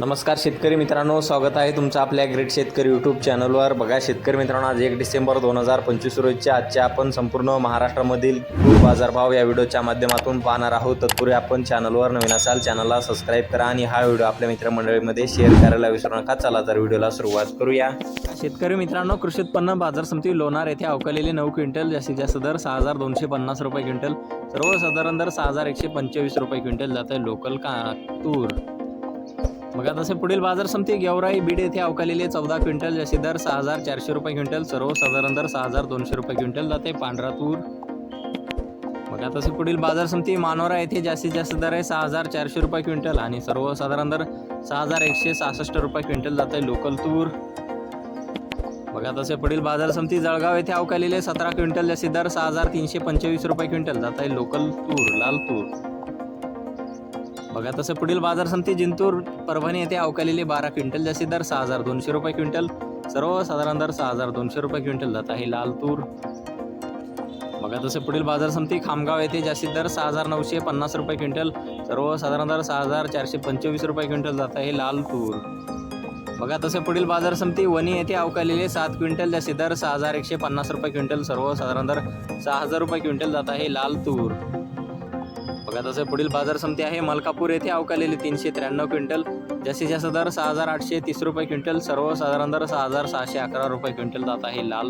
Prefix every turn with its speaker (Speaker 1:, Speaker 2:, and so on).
Speaker 1: नमस्कार शेतकरी मित्रांनो स्वागत आहे तुमचं आपल्या ग्रेट शेतकरी यूट्यूब चॅनलवर बघा शेतकरी मित्रांनो आज एक डिसेंबर दोन हजार पंचवीस रोजच्या आजच्या आपण संपूर्ण महाराष्ट्रामधील बाजारभाव या व्हिडिओच्या माध्यमातून पाहणार आहोत. तत्पूर्वी आपण चॅनलवर नवीन असाल चॅनलला सबस्क्राईब करा आणि हा व्हिडिओ आपल्या मित्रमंडळीमध्ये शेअर करायला विसरू नका. चला तर व्हिडिओला सुरुवात करूया. शेतकरी मित्रांनो कृषी उत्पन्न बाजार समिती लोणार येथे अवकलेले नऊ क्विंटल जास्तीत जास्त दर सहा हजार दोनशे पन्नास रुपये क्विंटल सर्वसाधारण दर सहा हजार एकशे पंचवीस रुपये क्विंटल जात आहे लोकल का तूर. बघा तसे पुढील बाजार समिती गेवराई बीड येथे अवकालेले चौदा क्विंटल जसे दर सहा हजार चारशे रुपये क्विंटल. सर्वसाधारण दर सहा हजार दोनशे रुपये क्विंटल जाते. पांढरा तूर. बघा तसे पुढील बाजार समिती मानोरा येथे जास्तीत जास्त दर आहे सहा हजार चारशे रुपये क्विंटल आणि सर्वसाधारण दर सहा हजार एकशे सहासष्ट रुपये क्विंटल जाते लोकल तूर. बघा तसे पुढील बाजार समिती जळगाव येथे अवकालेले सतरा क्विंटल जसे दर सहा हजार तीनशे पंचवीस रुपये क्विंटल जात आहे लोकल तूर लाल तूर. बघा तसं पुढील बाजार समिती जिंतूर परभणी येथे अवकालेले बारा क्विंटल जास्ती दर सहा हजार दोनशे रुपये क्विंटल. सर्वसाधारण दर सहा हजार दोनशे रुपये क्विंटल जात आहे लाल तूर. बघा तसे पुढील बाजार समिती खामगाव येथे जास्तीत दर सहा हजार नऊशे पन्नास रुपये क्विंटल. सर्वसाधारण दर सहा हजार चारशे पंचवीस रुपये क्विंटल जात आहे लाल तूर. बघा तसे पुढील बाजार समिती वणी येथे अवकालेले सात क्विंटल जास्तीत दर सहा हजार एकशे पन्नास रुपये क्विंटल. सर्वसाधारण दर सहा हजार रुपये क्विंटल जात आहे लाल तूर. बघा तसं पुढील बाजार समिती आहे. मलकापूर येथे अवकालेले तीनशे त्र्याण्णव क्विंटल. जास्तीत जास्त दर सहा हजार आठशे तीस रुपये क्विंटल. सर्वसाधारण दर सहा हजार सहाशे अकरा रुपये क्विंटल जात आहे. लाल